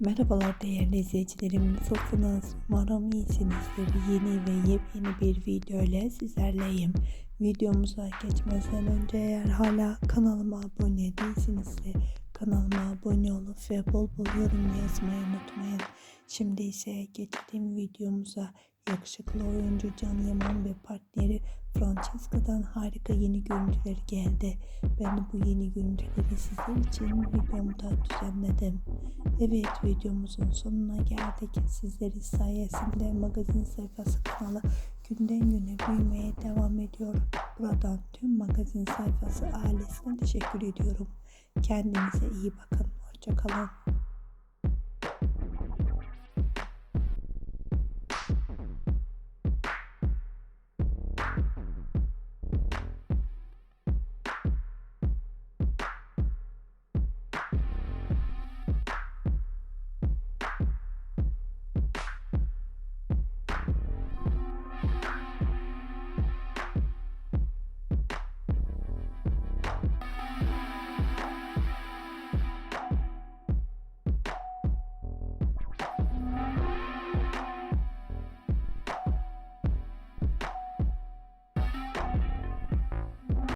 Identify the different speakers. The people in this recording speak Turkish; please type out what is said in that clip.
Speaker 1: Merhabalar değerli izleyicilerim. Nasılsınız? Umarım iyisinizdir. Yeni ve yepyeni bir video ile sizlerleyim. Videomuza geçmeden önce eğer hala kanalıma abone değilseniz de kanalıma abone olup ve bol bol yorum yazmayı unutmayın. Şimdi ise geçtiğim videomuza yakışıklı oyuncu Can Yaman ve partneri Francesca'dan harika yeni görüntüler geldi. Ben bu yeni görüntüleri sizler için videomda düzenledim. Evet videomuzun sonuna geldik. Sizleri sayesinde magazin sayfası kanalı günden güne büyümeye devam ediyor. Buradan tüm magazin sayfası ailesine teşekkür ediyorum. Kendinize iyi bakın. Hoşçakalın.